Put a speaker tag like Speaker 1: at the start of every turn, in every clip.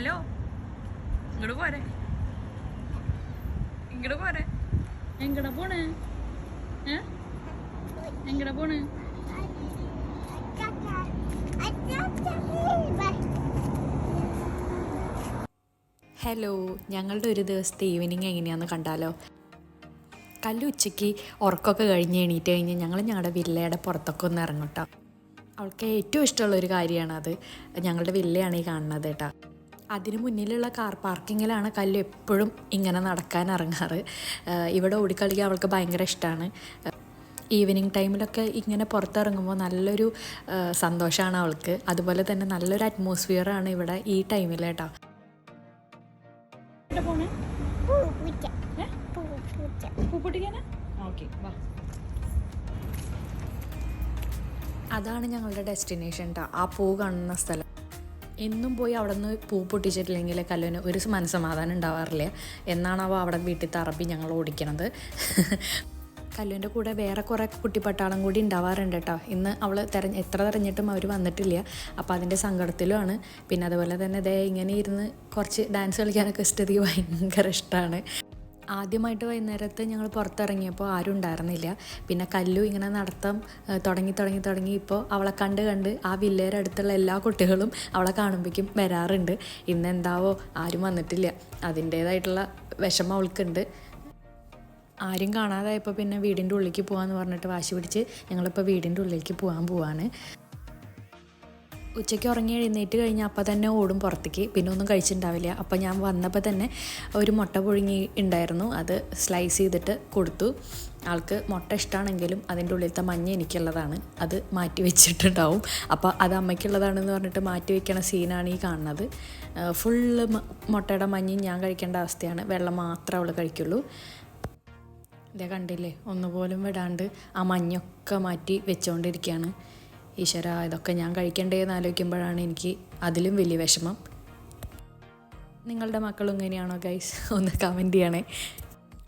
Speaker 1: Hello ഇങ്ങോട്ട് പോരെ. ഇങ്ങോട്ട് പോരെ. എങ്ങടെ പോണ്? ഏ? എങ്ങടാ പോണ്?
Speaker 2: ഹലോ ഞങ്ങളുടെ ഒരു ദിവസത്തെ ഈവനിങ് എങ്ങനെയാന്ന് കണ്ടാലോ? കല്ല് ഉച്ചയ്ക്ക് ഉറക്കമൊക്കെ കഴിഞ്ഞ് എണീറ്റ് കഴിഞ്ഞ് ഞങ്ങൾ ഞങ്ങളുടെ വില്ലയുടെ പുറത്തൊക്കെ ഒന്ന് ഇറങ്ങട്ടോ അവൾക്ക് ഏറ്റവും ഇഷ്ടമുള്ള ഒരു കാര്യമാണ് അത് ഞങ്ങളുടെ വില്ലയാണ് ഈ കാണുന്നത് കേട്ടോ. അതിന് മുന്നിലുള്ള കാർ പാർക്കിങ്ങിലാണ് കല്ല് എപ്പോഴും ഇങ്ങനെ നടക്കാൻ ഇറങ്ങാറ്. ഇവിടെ ഓടിക്കളിക്കാൻ അവൾക്ക് ഭയങ്കര ഇഷ്ടമാണ് ഈവനിങ് ടൈമിലൊക്കെ ഇങ്ങനെ പുറത്തിറങ്ങുമ്പോൾ നല്ലൊരു സന്തോഷമാണ് അവൾക്ക്. അതുപോലെ തന്നെ നല്ലൊരു അറ്റ്മോസ്ഫിയറാണ് ഇവിടെ ഈ ടൈമിൽ കേട്ടോ. അതാണ് ഞങ്ങളുടെ ഡെസ്റ്റിനേഷൻ കേട്ടോ ആ പൂ കാണുന്ന സ്ഥലം. എന്നും പോയി അവിടെ നിന്ന് പൂ പൊട്ടിച്ചിട്ടില്ലെങ്കിൽ കല്ലുവിന് ഒരു മനസ്സമാധാനം ഉണ്ടാവാറില്ല. എന്നാണാവോ അവിടെ വീട്ടിൽ തറപ്പി ഞങ്ങൾ ഓടിക്കണത്. കല്ലുവിന്റെ കൂടെ വേറെ കുറേ കുട്ടിപ്പട്ടാളം കൂടി ഉണ്ടാവാറുണ്ട് കേട്ടോ. ഇന്ന് അവൾ തെരഞ്ഞ് എത്ര തെരഞ്ഞിട്ടും അവർ വന്നിട്ടില്ല. അപ്പോൾ അതിന്റെ സങ്കടത്തിലുമാണ്. പിന്നെ അതുപോലെ തന്നെ ദേ ഇങ്ങനെ ഇരുന്ന് കുറച്ച് ഡാൻസ് കളിക്കാനൊക്കെ സ്ഥിതി ഭയങ്കര ഇഷ്ടമാണ് ആദ്യമായിട്ട് വൈകുന്നേരത്ത് ഞങ്ങൾ പുറത്തിറങ്ങിയപ്പോൾ ആരും ഉണ്ടായിരുന്നില്ല. പിന്നെ കല്ലു ഇങ്ങനെ നടത്തം തുടങ്ങി തുടങ്ങി തുടങ്ങി. ഇപ്പോൾ അവളെ കണ്ട് കണ്ട് ആ വില്ലേരെ അടുത്തുള്ള എല്ലാ കുട്ടികളും അവളെ കാണുമ്പോഴേക്കും വരാറുണ്ട്. ഇന്ന് എന്താവോ ആരും വന്നിട്ടില്ല. അതിന്റേതായിട്ടുള്ള വിഷമം അവൾക്കുണ്ട്. ആരും കാണാതായപ്പോൾ പിന്നെ വീടിന്റെ ഉള്ളിലേക്ക് പോകാമെന്ന് പറഞ്ഞിട്ട് വാശി പിടിച്ച് ഞങ്ങളിപ്പോൾ വീടിന്റെ ഉള്ളിലേക്ക് പോകാൻ പോവാണ്. ഉച്ചയ്ക്ക് ഉറങ്ങി എഴുന്നേറ്റ് കഴിഞ്ഞാൽ അപ്പം തന്നെ ഓടും പുറത്തേക്ക്. പിന്നെ ഒന്നും കഴിച്ചിട്ടുണ്ടാവില്ല അപ്പം ഞാൻ വന്നപ്പോൾ തന്നെ ഒരു മുട്ട പുഴുങ്ങി ഉണ്ടായിരുന്നു അത് സ്ലൈസ് ചെയ്തിട്ട് കൊടുത്തു. ആൾക്ക് മുട്ട ഇഷ്ടമാണെങ്കിലും അതിന്റെ ഉള്ളിലത്തെ മഞ്ഞ എനിക്കുള്ളതാണ്. അത് മാറ്റി വെച്ചിട്ടുണ്ടാവും. അപ്പോൾ അത് അമ്മയ്ക്കുള്ളതാണെന്ന് പറഞ്ഞിട്ട് മാറ്റി വെക്കണ സീനാണ് ഈ കാണുന്നത്. ഫുള്ള് മുട്ടയുടെ മഞ്ഞയും ഞാൻ കഴിക്കേണ്ട അവസ്ഥയാണ്. വെള്ളം മാത്രമേ അവൾ കഴിക്കുള്ളൂ. ഇതേ കണ്ടില്ലേ? ഒന്നുപോലും വിടാണ്ട് ആ മഞ്ഞൊക്കെ മാറ്റി വെച്ചുകൊണ്ടിരിക്കുകയാണ് ഈശ്വര ഇതൊക്കെ ഞാൻ കഴിക്കണ്ടേ എന്ന് ആലോചിക്കുമ്പോഴാണ് എനിക്ക് അതിലും വലിയ വിഷമം. നിങ്ങളുടെ മക്കളും ഇങ്ങനെയാണോ ഗൈസ് ഒന്ന് കമന്റ് ചെയ്യണേ.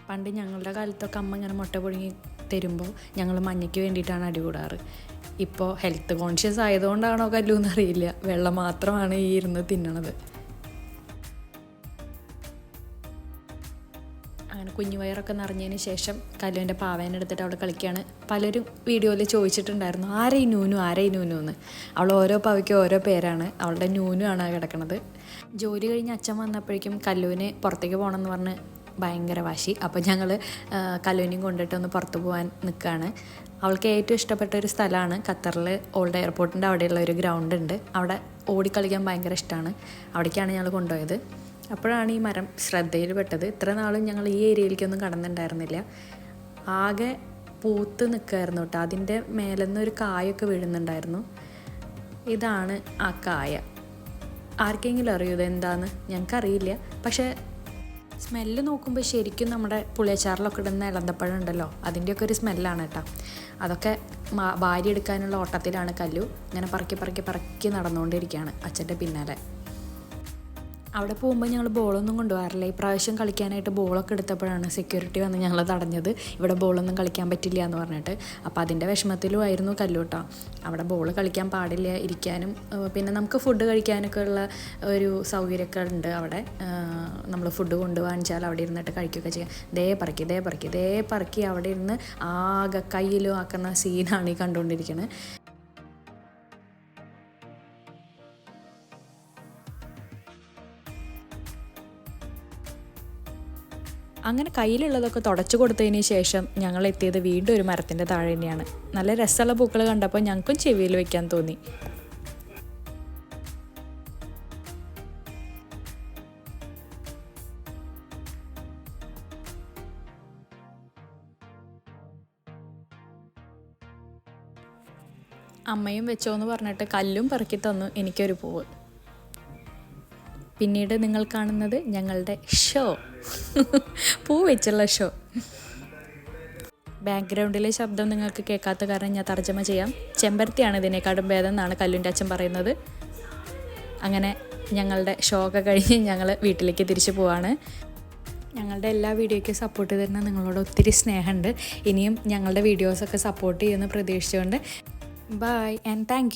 Speaker 2: പണ്ട് ഞങ്ങളുടെ കാലത്തൊക്കെ അമ്മ ഇങ്ങനെ മുട്ട പൊഴുങ്ങി തരുമ്പോൾ ഞങ്ങൾ മഞ്ഞയ്ക്ക് വേണ്ടിയിട്ടാണ് അടികൂടാറ് ഇപ്പോൾ ഹെൽത്ത് കോൺഷ്യസ് ആയതുകൊണ്ടാണോ കല്ലൂന്നറിയില്ല വെള്ളം മാത്രമാണ് ഈ ഇരുന്ന് തിന്നണത്. അങ്ങനെ കുഞ്ഞു വയറൊക്കെ നിറഞ്ഞതിന് ശേഷം കല്ലുവിന്റെ പാവേനെ എടുത്തിട്ട് അവൾ കളിക്കുകയാണ് പലരും വീഡിയോയിൽ ചോദിച്ചിട്ടുണ്ടായിരുന്നു ആരേ നൂനു? ആരെ നൂനു? എന്ന്. അവൾ ഓരോ പാവയ്ക്ക് ഓരോ പേരാണ്. അവളുടെ നൂനു ആണ് കിടക്കുന്നത് ജോലി കഴിഞ്ഞ് അച്ഛൻ വന്നപ്പോഴേക്കും കല്ലുവിന് പുറത്തേക്ക് പോകണമെന്ന് പറഞ്ഞ് ഭയങ്കര വാശി. അപ്പോൾ ഞങ്ങൾ കല്ലുവിനെയും കൊണ്ടിട്ട് ഒന്ന് പുറത്തു പോകാൻ നിൽക്കുകയാണ് അവൾക്ക് ഏറ്റവും ഇഷ്ടപ്പെട്ട ഒരു സ്ഥലമാണ് ഖത്തറിൽ ഓൾഡ് എയർപോർട്ടിന്റെ അവിടെയുള്ള ഒരു ഗ്രൗണ്ട് ഉണ്ട്. അവിടെ ഓടിക്കളിക്കാൻ ഭയങ്കര ഇഷ്ടമാണ് അവിടേക്കാണ് ഞങ്ങൾ കൊണ്ടുപോയത്. അപ്പോഴാണ് ഈ മരം ശ്രദ്ധയിൽപ്പെട്ടത്. ഇത്ര നാളും ഞങ്ങൾ ഈ ഏരിയയിലേക്കൊന്നും കടന്നിട്ടുണ്ടായിരുന്നില്ല. ആകെ പൂത്ത് നിൽക്കുമായിരുന്നു കേട്ടോ. അതിന്റെ മേലെ ഒരു കായൊക്കെ വീഴുന്നുണ്ടായിരുന്നു. ഇതാണ് ആ കായ. ആർക്കെങ്കിലും അറിയൂ ഇതെന്താന്ന് ഞങ്ങൾക്കറിയില്ല. പക്ഷേ സ്മെല്ല് നോക്കുമ്പോൾ ശരിക്കും നമ്മുടെ പുളിയച്ചാറിലൊക്കെ ഇടുന്ന ഇളന്തപ്പഴം ഉണ്ടല്ലോ അതിന്റെയൊക്കെ ഒരു സ്മെല്ലാണ് കേട്ടോ. അതൊക്കെ വാരിയെടുക്കാനുള്ള ഓട്ടത്തിലാണ് കല്ലു. ഇങ്ങനെ പറക്കി പറക്കി പറക്കി നടന്നുകൊണ്ടിരിക്കുകയാണ് അച്ഛന്റെ പിന്നാലെ. അവിടെ പോകുമ്പോൾ ഞങ്ങൾ ബോളൊന്നും കൊണ്ടുപോകാറില്ല. ഈ പ്രാവശ്യം കളിക്കാനായിട്ട് ബോളൊക്കെ എടുത്തപ്പോഴാണ് സെക്യൂരിറ്റി വന്ന് ഞങ്ങൾ തടഞ്ഞത്. ഇവിടെ ബോളൊന്നും കളിക്കാൻ പറ്റില്ല എന്ന് പറഞ്ഞിട്ട്. അപ്പോൾ അതിന്റെ വിഷമത്തിലും ആയിരുന്നു കല്ലൂട്ടോ. അവിടെ ബോൾ കളിക്കാൻ പാടില്ല ഇരിക്കാനും പിന്നെ നമുക്ക് ഫുഡ് കഴിക്കാനൊക്കെ ഉള്ള ഒരു സൗകര്യമൊക്കെ ഉണ്ട് അവിടെ. നമ്മൾ ഫുഡ് കൊണ്ടുപോകാൻ അവിടെ ഇരുന്നിട്ട് കഴിക്കുകയൊക്കെ ചെയ്യാം. ദേ പറക്കി ദേ പറക്കി ദേ പറക്കി അവിടെ ഇരുന്ന് ആകെ കയ്യിലും ആക്കുന്ന സീനാണ് ഈ കണ്ടുകൊണ്ടിരിക്കുന്നത് അങ്ങനെ കയ്യിലുള്ളതൊക്കെ തുടച്ചു കൊടുത്തതിന് ശേഷം ഞങ്ങൾ എത്തിയത് വീണ്ടും ഒരു മരത്തിന്റെ താഴെ തന്നെയാണ്. നല്ല രസമുള്ള പൂക്കൾ കണ്ടപ്പോൾ ഞങ്ങൾക്കും ചെവിയിൽ വെക്കാൻ തോന്നി. അമ്മയും വെച്ചോ എന്ന് പറഞ്ഞിട്ട് കല്ലും പറക്കി തന്നു എനിക്കൊരു പൂവ്. പിന്നീട് നിങ്ങൾ കാണുന്നത് ഞങ്ങളുടെ ഷോ. പൂ വെച്ചുള്ള ഷോ. ബാക്ക്ഗ്രൗണ്ടിലെ ശബ്ദം നിങ്ങൾക്ക് കേൾക്കാത്ത കാരണം ഞാൻ തർജമ ചെയ്യാം. ചെമ്പരത്തിയാണ് ഇതിനേക്കാളും ഭേദം എന്നാണ് കല്ലുന്റെ അച്ഛൻ പറയുന്നത്. അങ്ങനെ ഞങ്ങളുടെ ഷോ ഒക്കെ കഴിഞ്ഞ് ഞങ്ങൾ വീട്ടിലേക്ക് തിരിച്ചു പോവാണ്. ഞങ്ങളുടെ എല്ലാ വീഡിയോയ്ക്കും സപ്പോർട്ട് തരുന്ന നിങ്ങളോട് ഒത്തിരി സ്നേഹമുണ്ട്. ഇനിയും ഞങ്ങളുടെ വീഡിയോസൊക്കെ സപ്പോർട്ട് ചെയ്യുമെന്ന് പ്രതീക്ഷിച്ചുകൊണ്ട്. Bye and thank